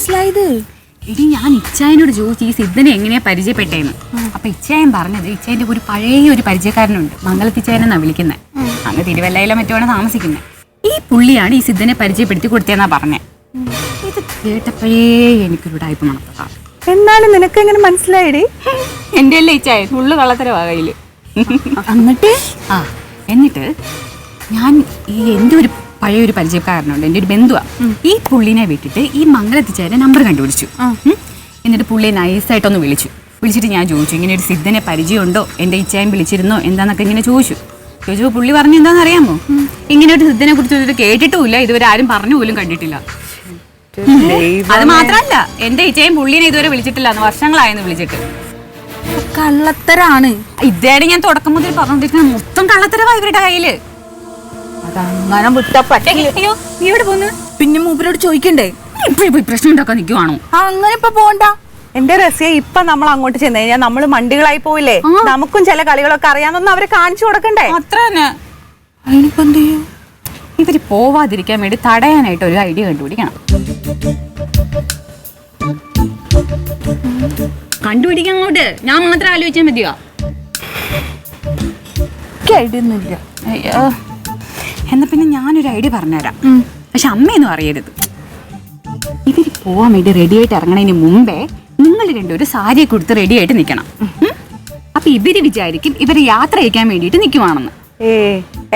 മനസ്സിലായത്? എടി ഞാൻ ഇച്ചായനോട് ചോദിച്ചു ഈ സിദ്ധനെ എങ്ങനെയാ പരിചയപ്പെട്ടേന്ന്. അപ്പൊ ഇച്ചായൻ പറഞ്ഞത് ഇച്ചായന്റെ ഒരു പഴയ ഒരു പരിചയക്കാരനുണ്ട് മംഗളത്തിച്ചായനെന്നാ വിളിക്കുന്നത് അങ്ങ് തിരുവല്ലയിലെ മറ്റുമാണ് താമസിക്കുന്നത് ഈ പുള്ളിയാണ് ഈ സിദ്ധനെ പരിചയപ്പെടുത്തി കൊടുത്തതെന്നാ പറഞ്ഞേ. ഇത് കേട്ടപ്പോഴേ എനിക്കൊരു ടൈപ്പ് മണത്തതാണ് എന്നാലും നിനക്ക് എങ്ങനെ മനസ്സിലായടേ? എന്റെ അല്ലേ ഇച്ചായൻ ഫുള്ള് കള്ളത്തരവാ കയ്യിൽ. എന്നിട്ട്? ആ എന്നിട്ട് ഞാൻ ഈ എന്റെ ഒരു പഴയ ഒരു പരിചയക്കാരനുണ്ട്. എന്റെ ഒരു ബന്ധുവാ. ഈ പുള്ളിനെ വിട്ടിട്ട് ഈ മംഗലത്തിച്ചേരെ നമ്പർ കണ്ടുപിടിച്ചു. എന്നിട്ട് പുള്ളിയെ നൈസായിട്ടൊന്ന് വിളിച്ചു. വിളിച്ചിട്ട് ഞാൻ ചോദിച്ചു ഇങ്ങനെ ഒരു സിദ്ധനെ പരിചയമുണ്ടോ? എന്റെ ഇച്ചായൻ വിളിച്ചിരുന്നോ? എന്താന്നൊക്കെ ഇങ്ങനെ ചോദിച്ചു. ചോദിച്ചപ്പോൾ പുള്ളി പറഞ്ഞു എന്താണെന്ന് അറിയാമോ ഇങ്ങനെ ഒരു സിദ്ധനെ കുറിച്ച് ഇതുവരെ കേട്ടിട്ടുമില്ല. ഇതുവരെ ആരും പറഞ്ഞു പോലും കണ്ടിട്ടില്ല. അത് മാത്രല്ല എന്റെ ഇച്ചയും പുള്ളിനെ ഇതുവരെ വിളിച്ചിട്ടില്ല. വർഷങ്ങളായെന്ന് വിളിച്ചിട്ട്. കള്ളത്തരാണ്. ഇതേടെ ഞാൻ തുടക്കം മുതൽ പറഞ്ഞോണ്ടിരിക്കുന്നത് മൊത്തം കള്ളത്തരവാ ഇവരുടെ കയ്യിൽ. അതങ്ങനെ വിട്ടാ പറ്റില്ല അയ്യോ നീ എവിടെ പോന്ന്? പിന്നെ മൂപ്പരോട് ചോദിക്കണ്ടേ? ഇപ്പൊ ഈ പ്രശ്നം ഉണ്ടാക്കാൻ നിൽക്കുവാണോ അങ്ങനെ ഇപ്പൊ പോണ്ട. എന്റെ റസിയ ഇപ്പൊ നമ്മൾ അങ്ങോട്ട് ചെന്ന് കഴിഞ്ഞാൽ നമ്മൾ മണ്ടികളായി പോയില്ലേ നമുക്കും ചില കളികളൊക്കെ അറിയാന്നൊന്നും അവരെ കാണിച്ചു കൊടുക്കണ്ടേ? അത്ര തന്നെ. അതിനിപ്പോ എന്ത് ചെയ്യും? ഇവർ പോവാതിരിക്കാൻ വേണ്ടി തടയാനായിട്ട് ഒരു ഐഡിയ കണ്ടുപിടിക്കണം. കണ്ടുപിടിക്കാൻ അങ്ങോട്ട്. ഞാൻ മാത്രം ആലോചിച്ചാൽ മതിയോ? ഐഡിയ ഒന്നുമില്ല അയ്യോ എന്നാ പിന്നെ ഞാനൊരു ഐഡിയ പറഞ്ഞുതരാം. പക്ഷെ അമ്മയൊന്നും അറിയരുത്. ഇവർ പോവാൻ വേണ്ടി റെഡി ആയിട്ട് ഇറങ്ങണതിന് മുമ്പേ നിങ്ങൾ രണ്ടുപേരും സാരിയെ കൊടുത്ത് റെഡി ആയിട്ട് നിൽക്കണം? അപ്പൊ ഇവർ വിചാരിക്കും ഇവർ യാത്ര അയക്കാൻ വേണ്ടിയിട്ട് നിൽക്കുവാണെന്ന് ഏ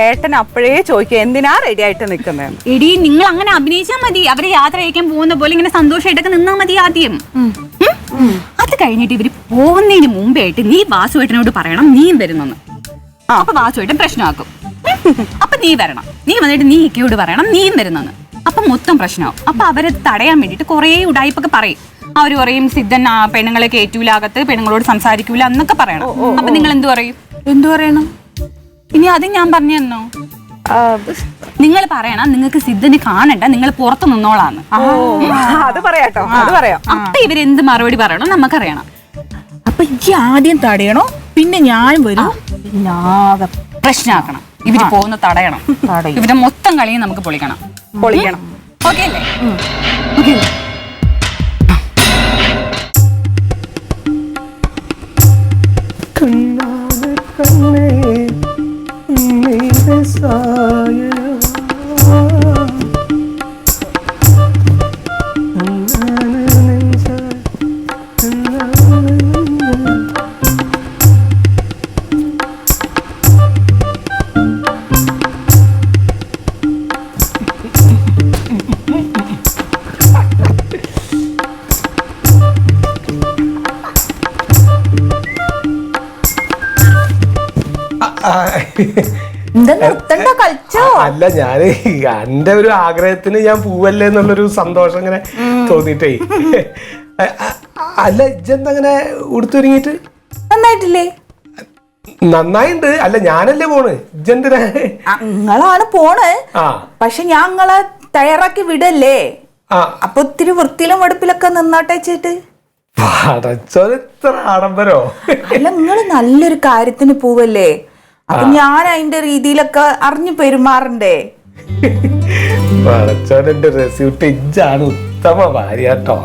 ഏട്ടൻ അപ്പോഴേ ചോദിക്കും എന്തിനാ റെഡി ആയിട്ട് നിൽക്കുന്നത് എടി നിങ്ങൾ അങ്ങനെ അഭിനയിച്ചാൽ മതി. അവരെ യാത്ര അയക്കാൻ പോകുന്ന പോലെ ഇങ്ങനെ സന്തോഷമായിട്ടൊക്കെ നിന്നാ മതി ആദ്യം. അത് കഴിഞ്ഞിട്ട് ഇവർ പോകുന്നതിന് മുമ്പേ ആയിട്ട് നീ വാസുവേട്ടനോട് പറയണം നീയും വരുന്നെന്ന്. അപ്പൊ വാസുവേട്ടൻ പ്രശ്നമാക്കും. നീ വരണം. നീ വന്നിട്ട് നീ ഇക്കയോട് പറയണം. നീയും വരുന്നെന്ന്. അപ്പൊ മൊത്തം പ്രശ്നമാവും അപ്പൊ അവരെ തടയാൻ വേണ്ടിട്ട് കുറേ ഉടായ്പൊക്കെ പറയും. അവർ പറയും സിദ്ധൻ ആ, പെണ്ണുങ്ങളെ കയറ്റൂല അകത്ത് പെണ്ണുങ്ങളോട് സംസാരിക്കൂല എന്നൊക്കെ പറയണം. അപ്പൊ നിങ്ങൾ എന്തു പറയും? എന്തു പറയണം? ഇനി അത് ഞാൻ പറഞ്ഞു തന്നോ? നിങ്ങൾ പറയണം നിങ്ങൾക്ക് സിദ്ധന് കാണണ്ട നിങ്ങൾ പുറത്തു നിന്നോളാന്ന്. അത് പറയാട്ടോ അത് പറയാം. അപ്പൊ ഇവരെന്ത് മറുപടി പറയണോ നമുക്കറിയണം. അപ്പൊ ഈ ആദ്യം തടയണോ? പിന്നെ ഞാൻ വരും. പ്രശ്നമാക്കണം ഇവർ പോകുന്ന തടയണം. ഇവരുടെ മൊത്തം കളിയും നമുക്ക് പൊളിക്കണം. പൊളിക്കണം. ഓക്കെ അല്ലേ? ഓക്കെ. അല്ലേ കണ്ണാണ് കണ്ണേ നീടെ സായവാ. അല്ല ഞാൻ എന്റെ ഒരു ആഗ്രഹത്തിന് ഞാൻ പൂവല്ലേ എന്നുള്ളൊരു സന്തോഷം ഇങ്ങനെ തോന്നിട്ടേ അല്ല ഇജ്ജെന്തങ്ങനെ ഉടുത്തൊരുങ്ങിട്ട് നന്നായിട്ടില്ലേ? നന്നായിണ്ട്. അല്ല ഞാനല്ലേ പോണ്? ഇജ്ജെന്തിനാ ആ, നിങ്ങളാണ് പോണ്. പക്ഷെ ഞാൻ നിങ്ങളെ തയ്യാറാക്കി വിടല്ലേ? അപ്പൊ ഒത്തിരി വൃത്തിയിലും വെടുപ്പിലൊക്കെ നിന്നോട്ടെ പടച്ചോത്ര ആഡംബരോ? അല്ല നിങ്ങൾ നല്ലൊരു കാര്യത്തിന് പോവല്ലേ? അപ്പൊ ഞാൻ അതിന്റെ രീതിയിലൊക്കെ അറിഞ്ഞു പെരുമാറണ്ടേ? പടച്ചോന്റെ റെസ്യൂട്ട് ഇഞ്ചാണ് ഉത്തമ ഭാര്യ കേട്ടോ.